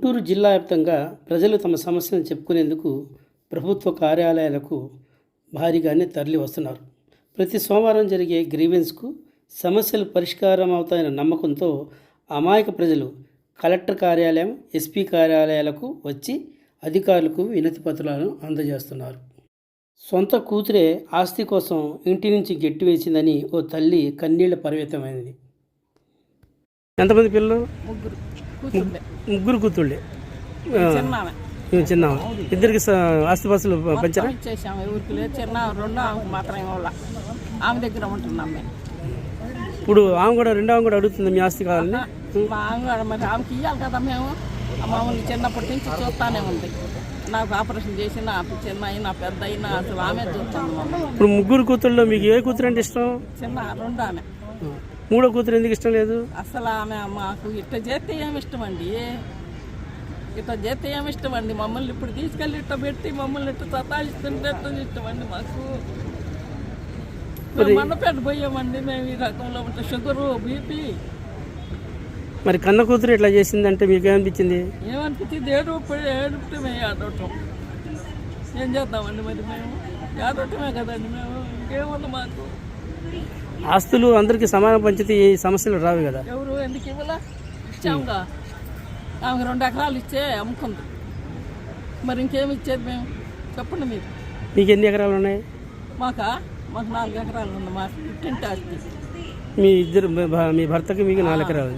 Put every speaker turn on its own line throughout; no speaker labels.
గుంటూరు జిల్లా వ్యాప్తంగా ప్రజలు తమ సమస్యలను చెప్పుకునేందుకు ప్రభుత్వ కార్యాలయాలకు భారీగానే తరలి వస్తున్నారు. ప్రతి సోమవారం జరిగే గ్రీవెన్స్కు సమస్యలు పరిష్కారం అవుతాయన్న నమ్మకంతో అమాయక ప్రజలు కలెక్టర్ కార్యాలయం ఎస్పీ కార్యాలయాలకు వచ్చి అధికారులకు వినతి పత్రాలను అందజేస్తున్నారు. సొంత కూతురే ఆస్తి కోసం ఇంటి నుంచి గెట్టి వేసిందని ఓ తల్లి కన్నీళ్ళ పరిమితమైంది ఎంతమంది పిల్లలు?
ముగ్గురు.
ముగ్గురు కూతుళ్ళే. చిన్న ఇద్దరికి ఆస్తిపాస్తులు పంచారా?
ఇచ్చేసాము. ఎవరికి లేదు. చిన్న రెండో ఆమెకు మాత్రం ఇవ్వాల ఆమె దగ్గర ఉంటున్నాం మేము.
ఇప్పుడు ఆమె కూడా రెండో ఆమె కూడా అడుగుతుంది మీ ఆస్తి కావాలని.
మా ఆమె కూడా మరి ఆమెకి ఇవ్వాలి కదా మేము. మామూలు చిన్నప్పటి నుంచి చూస్తానే ఉంది. నాకు ఆపరేషన్ చేసిన చిన్న అయినా పెద్ద అయినా అసలు ఆమె చూస్తాను
ఇప్పుడు ముగ్గురు కూతుళ్ళలో మీకు ఏ కూతురు అంటే ఇష్టం?
చిన్న రెండు ఆమె
మూడో కూతురు ఎందుకు ఇష్టం లేదు?
అసలు ఆమె మాకు ఇట్ట చేస్తే ఏమి ఇష్టం అండి ఇట్ట చేస్తే ఏమి ఇష్టం అండి మమ్మల్ని ఇప్పుడు తీసుకెళ్ళి ఇట్ట పెట్టి మమ్మల్ని ఇట్ట సతాయిస్తుంటే ఇష్టం అండి మాకు? మన్నపేట పోయామండి మేము ఈ రకంలో ఉంటే. షుగరు బీపీ
మరి కన్న కూతురు ఇట్లా చేసిందంటే మీకు ఏమనిపించింది?
ఏమనిపించింది ఏడుపు ఏడుపుతే మేము ఏడవటం ఏం చేద్దామండి మరి మేము? ఏడవటమే కదండి మేము. ఇంకేముంది మాకు?
ఆస్తులు అందరికీ సమానం పంచితే ఈ సమస్యలు రావు కదా.
ఎవరు? ఎందుకు ఇవ్వలా? ఇచ్చాముగా ఆమెకు రెండు ఎకరాలు ఇచ్చే అమ్ముకుంది. మరి ఇంకేమి ఇచ్చేది మేము? చెప్పండి మీరు.
మీకు ఎన్ని ఎకరాలు ఉన్నాయి?
మాకా? మాకు నాలుగు ఎకరాలు ఉంది మా పుట్టింటి ఆస్తి
మీ ఇద్దరు మీ భర్తకి మీకు నాలుగు ఎకరాలు.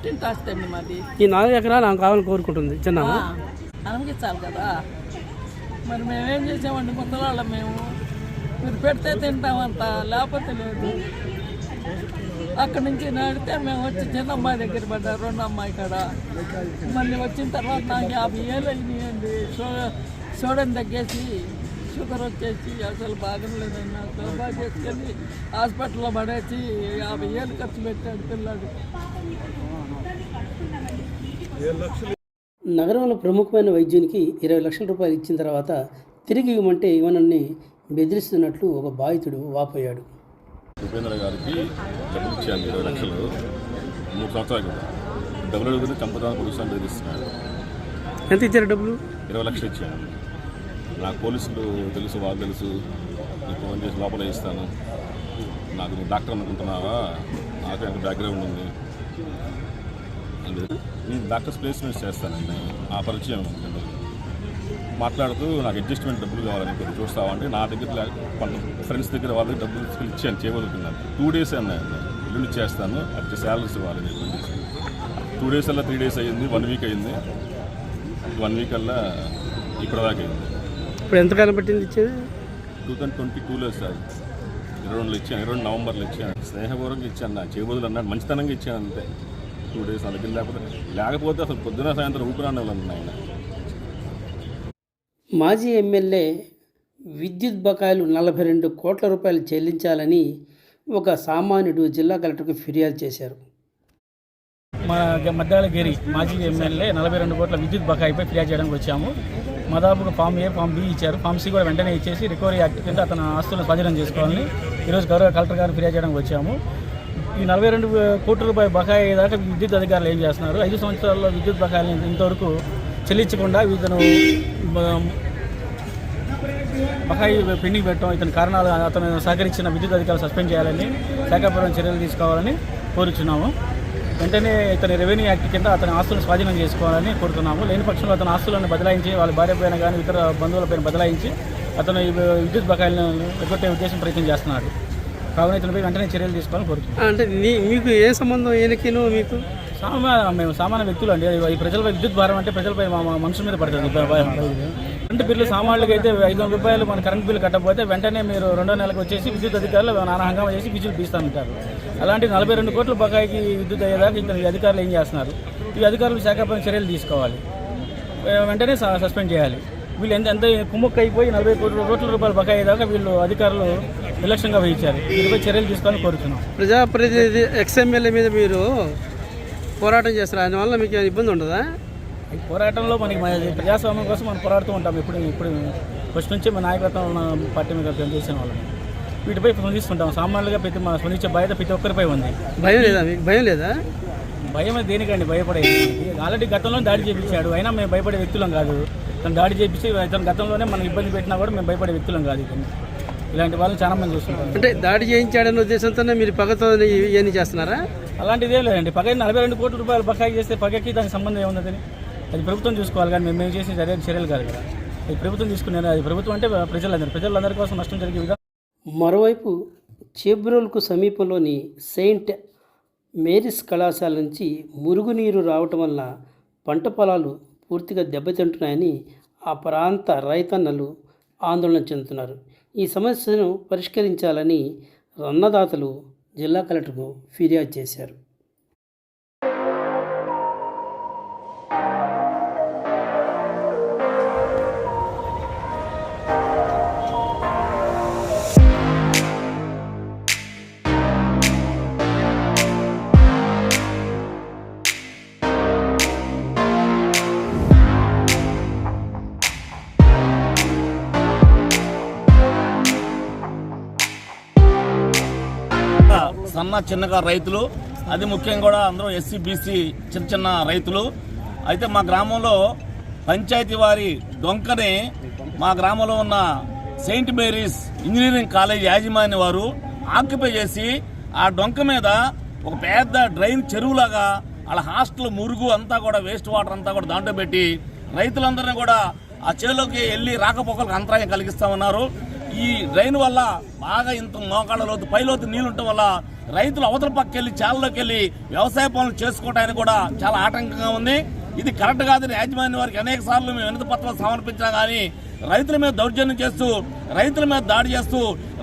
పుట్టింటి ఆస్తి అండి మాది.
ఈ నాలుగు ఎకరాలు ఆమె కావాలని కోరుకుంటుంది. చిన్న
అనుమతించాలి కదా. మరి మేమేం చేసామండి? ముసలాళ్ళం మేము. మీరు పెడితే తింటామంత లేకపోతే లేదు. అక్కడి నుంచి నడితే మేము వచ్చి చిన్న అమ్మాయి దగ్గర పడ్డా రెండు అమ్మాయి కాడ. మళ్ళీ వచ్చిన తర్వాత నాకు యాభై ఏళ్ళు అయినాయండి. సో చూడండి తగ్గేసి షుగర్ వచ్చేసి అసలు బాగలేదండి. అసలు బాగా చేసుకొని హాస్పిటల్లో పడేసి యాభై ఏళ్ళు ఖర్చు పెట్టాడు పిల్లాడు.
నగరంలో ప్రముఖమైన వైద్యునికి ఇరవై లక్షల రూపాయలు ఇచ్చిన తర్వాత తిరిగి ఇవ్వమంటే ఇవ్వనని బెదిరిస్తున్నట్లు ఒక బాధితుడు వాపోయాడు.
ఉపేంద్ర గారికి డబ్బులు ఇచ్చాను ఇరవై లక్షలు. మూడు సంవత్సరాల డబ్బులు అడుగుతుంది చంపదాన్ని పోలీసులు బెదిరిస్తున్నాడు
ఎంత ఇచ్చారు డబ్బులు?
ఇరవై లక్షలు ఇచ్చాను నాకు పోలీసులు తెలుసు వాళ్ళు తెలుసు. నీకు ఫోన్ చేసి లోపల ఇస్తాను నాకు నువ్వు డాక్టర్ అనుకుంటున్నావా? నాకు ఎంత బ్యాక్గ్రౌండ్ ఉంది. నేను డాక్టర్స్ ప్లేస్మెంట్స్ చేస్తానండి ఆ పరిచయం మాట్లాడుతూ నాకు అడ్జస్ట్మెంట్ డబ్బులు కావాలని కొన్ని చూస్తావా అంటే నా దగ్గర కొంత ఫ్రెండ్స్ దగ్గర వాళ్ళకి డబ్బులు తీసుకెళ్ళి ఇచ్చాను చేయగలుగుతున్నాను. టూ డేస్ అన్నాను ఇల్లు చేస్తాను. అది శాలరీస్ ఇవ్వాలి నేను టూ డేస్ అలా త్రీ డేస్ అయ్యింది వన్ వీక్ అయింది వన్ వీక్ అల్లా దాకా అయింది
ఇప్పుడు ఎంతకాలం పట్టింది ఇచ్చేది?
టూ థౌసండ్ ట్వంటీ టూలో సార్. ఇరవై రెండులో ఇచ్చాను ఇరవై రెండు నవంబర్లో ఇచ్చాను. స్నేహపూర్వకంగా ఇచ్చాను నా చేయబోదులు అన్నాడు మంచితనంగా ఇచ్చాను అంతే. టూ డేస్ నా దగ్గర లేకపోతే లేకపోతే అసలు పొద్దున సాయంత్రం ఊపిరాన్ని వాళ్ళని ఆయన.
మాజీ ఎమ్మెల్యే విద్యుత్ బకాయిలు నలభై రెండు కోట్ల రూపాయలు చెల్లించాలని ఒక సామాన్యుడు జిల్లా కలెక్టర్కు ఫిర్యాదు చేశారు.
మా మద్దాల గిరి మాజీ ఎమ్మెల్యే నలభై రెండు కోట్ల విద్యుత్ బకాయిపై ఫిర్యాదు చేయడానికి వచ్చాము. మదాపుకు ఫామ్ ఏ ఫామ్ బి ఇచ్చారు. ఫామ్ సి కూడా వెంటనే ఇచ్చేసి రికవరీ యాక్ట్ కింద అతను ఆస్తులను స్వాధీనం చేసుకోవాలని ఈరోజు గౌరవ కలెక్టర్ గారిని ఫిర్యాదు చేయడానికి వచ్చాము. ఈ నలభై రెండు కోట్ల రూపాయల బకాయి దాకా విద్యుత్ అధికారులు ఏం చేస్తున్నారు? ఐదు సంవత్సరాల్లో విద్యుత్ బకాయిలను ఇంతవరకు చెల్లించకుండా ఇతను బకాయి పెండింగ్ పెట్టడం ఇతని కారణాలు అతను సహకరించిన విద్యుత్ అధికారులు సస్పెండ్ చేయాలని శాఖాపరమైన చర్యలు తీసుకోవాలని కోరుచున్నాము. వెంటనే ఇతని రెవెన్యూ యాక్ట్ కింద అతని ఆస్తులను స్వాధీనం చేసుకోవాలని కోరుతున్నాము. లేని పక్షంలో అతని ఆస్తులను బదలాయించి వాళ్ళ భార్య పైన కానీ ఇతర బంధువులపైన బదలాయించి అతను విద్యుత్ బకాయిలను ఎగ్గొట్టే ఉద్దేశం ప్రయత్నం చేస్తున్నాడు. కావున ఇతనిపై వెంటనే చర్యలు తీసుకోవాలని కోరుతున్నాం.
అంటే మీకు ఏ సంబంధం ఈయనకిను మీకు?
సామా మేము సామాన్య వ్యక్తులు అండి. ఈ ప్రజలపై విద్యుత్ భారం అంటే ప్రజలపై మా మనుషుల మీద పడుతుంది. కరెంటు బిల్లు సామాన్యులకి అయితే ఐదు వందల రూపాయలు మన కరెంట్ బిల్లు కట్టకపోతే వెంటనే మీరు రెండో నెలకు వచ్చేసి విద్యుత్ అధికారులు నానా హంగామా చేసి విద్యుత్ పీస్తామంటారు అలాంటి నలభై రెండు కోట్ల బకాయికి విద్యుత్ అయ్యేదాకా ఇతను ఈ అధికారులు ఏం చేస్తున్నారు? ఈ అధికారులు శాఖపై చర్యలు తీసుకోవాలి. వెంటనే స- సస్పెండ్ చేయాలి. వీళ్ళు ఎంత ఎంత కుమ్మక్క అయిపోయి నలభై కోట్ల కోట్ల రూపాయలు బకాయి దాకా వీళ్ళు అధికారులు నిర్లక్ష్యంగా వహించారు. వీళ్ళపై చర్యలు తీసుకోవాలని కోరుతున్నాం.
ప్రజాప్రతినిధి ఎక్స్ఎమ్మెల్యే మీద మీరు పోరాటం చేస్తారు దానివల్ల మీకు ఇబ్బంది ఉండదా?
ఈ పోరాటంలో మనకి మన ప్రజాస్వామ్యం కోసం మనం పోరాడుతూ ఉంటాం. ఇప్పుడు ఇప్పుడు ఫస్ట్ నుంచి మన నాయకత్వం ఉన్న పార్టీ మీద పనిచేసిన వాళ్ళం. వీటిపై స్పందిస్తుంటాం సామాన్యులుగా ప్రతి మన స్పందించే బాధ్యత ప్రతి ఒక్కరిపై ఉంది.
భయం లేదా? మీకు భయం లేదా?
భయం దేనికండి? భయపడేది? ఆల్రెడీ గతంలో దాడి చేయించాడు అయినా మేము భయపడే వ్యక్తులం కాదు. తను దాడి చేపించి తన గతంలోనే మనం ఇబ్బంది పెట్టినా కూడా మేము భయపడే వ్యక్తులం కాదు ఇలాంటి వాళ్ళని చాలా మంది చూస్తుంటాం
అంటే దాడి చేయించాడన్న ఉద్దేశంతోనే మీరు పగతో ఇవన్నీ చేస్తున్నారా?
అలాంటిదే లేదండి. పగ నలభై రెండు కోట్ల రూపాయలు బకాయి చేస్తే పగకి దానికి సంబంధం ఏముందని అది ప్రభుత్వం చూసుకోవాలి కానీ మేము మేము చేసే సరైన చర్యలు కాదు కదా. అది ప్రభుత్వం తీసుకునే అది ప్రభుత్వం అంటే ప్రజలందరూ ప్రజలందరి కోసం నష్టం జరిగే విధానం
మరోవైపు చేబ్రోల్కు సమీపంలోని సెయింట్ మేరీస్ కళాశాల నుంచి మురుగునీరు రావటం వల్ల పంట పొలాలు పూర్తిగా దెబ్బతింటున్నాయని ఆ ప్రాంత రైతన్నలు ఆందోళన చెందుతున్నారు. ఈ సమస్యను పరిష్కరించాలని రన్నదాతలు జిల్లా కలెక్టర్కు ఫిర్యాదు చేశారు.
సన్న చిన్నగా రైతులు అది ముఖ్యంగా కూడా అందరూ ఎస్సీ బీసీ చిన్న చిన్న రైతులు. అయితే మా గ్రామంలో పంచాయతీ వారి డొంకని మా గ్రామంలో ఉన్న సెయింట్ మేరీస్ ఇంజనీరింగ్ కాలేజ్ యాజమాన్య వారు ఆక్యుపై చేసి ఆ డొంక మీద ఒక పెద్ద డ్రైన్ చెరువులాగా వాళ్ళ హాస్టల్ మురుగు అంతా కూడా వేస్ట్ వాటర్ అంతా కూడా దాంట్లో పెట్టి రైతులందరినీ కూడా ఆ చెరువులోకి వెళ్ళి రాకపోకలకు అంతరాయం కలిగిస్తా ఉన్నారు. ఈ డ్రైన్ వల్ల బాగా ఇంత మోకాళ్ళ లోతు పైలోతు నీళ్ళు ఉండటం వల్ల రైతులు అవతల పక్కెళ్ళి చాలలోకి వెళ్ళి వ్యవసాయ పనులు చేసుకోవడానికి కూడా చాలా ఆటంకంగా ఉంది. ఇది కరెక్ట్ కాదని యాజమాన్యం వారికి అనేక సార్లు మేము వినతి పత్రాలు సమర్పించినా కానీ రైతుల మీద దౌర్జన్యం చేస్తూ రైతుల మీద దాడి చేస్తూ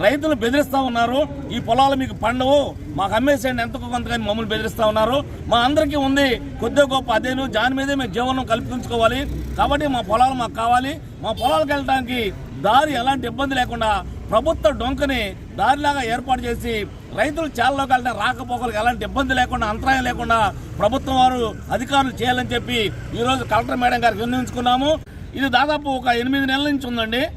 రైతులు బెదిరిస్తా ఉన్నారు. ఈ పొలాలు మీకు పండవు మాకు అమ్మేసేయండి ఎంత కొంతగా మమ్మల్ని బెదిరిస్తూ ఉన్నారు. మా అందరికీ ఉంది కొద్దిగా గొప్ప అదేను దాని మీదే మేము జీవనం కల్పించుకోవాలి. కాబట్టి మా పొలాలు మాకు కావాలి. మా పొలాలకు వెళ్ళడానికి దారి ఎలాంటి ఇబ్బంది లేకుండా ప్రభుత్వ డొంకని దారిలాగా ఏర్పాటు చేసి రైతులు చేలలోకి వెళ్తే రాకపోకలకు ఎలాంటి ఇబ్బంది లేకుండా అంతరాయం లేకుండా ప్రభుత్వం వారు అధికారులు చేయాలని చెప్పి ఈరోజు కలెక్టర్ మేడం గారికి విన్నవించుకున్నాము. ఇది దాదాపు ఒక ఎనిమిది నెలల నుంచి ఉందండి.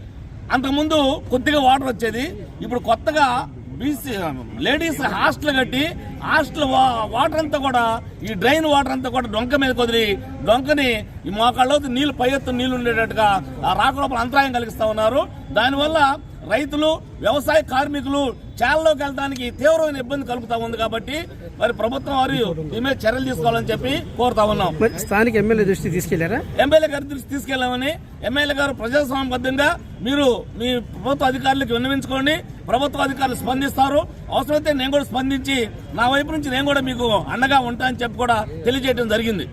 అంతకుముందు కొద్దిగా వాటర్ వచ్చేది. ఇప్పుడు కొత్తగా బీసీ లేడీస్ హాస్టల్ కట్టి హాస్టల్ వా- వాటర్ అంతా కూడా ఈ డ్రైన్ వాటర్ అంతా కూడా డొంక మీద కుదిరి డొంకని ఈ మోకాళ్ళలో నీళ్ళు పై ఎత్తు నీళ్ళు ఉండేటట్టుగా ఆ రాక లోపల అంతరాయం కలిగిస్తూ ఉన్నారు. దానివల్ల రైతులు వ్యవసాయ కార్మికులు చేలలోకి వెళ్ళడానికి తీవ్రమైన ఇబ్బంది కలుగుతా ఉంది కాబట్టి మరి ప్రభుత్వం వారు దీని మీద చర్యలు తీసుకోవాలని చెప్పి కోరుతా ఉన్నాం.
స్థానిక ఎమ్మెల్యే దృష్టికి తీసుకెళ్ళారా?
ఎమ్మెల్యే గారి దృష్టి తీసుకెళ్ళామని ఎమ్మెల్యే గారు ప్రజాస్వామ్యబద్ధంగా మీరు మీ ప్రభుత్వ అధికారులకు విన్నవించుకోండి. ప్రభుత్వ అధికారులు స్పందిస్తారు. అవసరమైతే నేను కూడా స్పందించి నా వైపు నుంచి నేను కూడా మీకు అండగా ఉంటా అని చెప్పి కూడా తెలియజేయడం జరిగింది.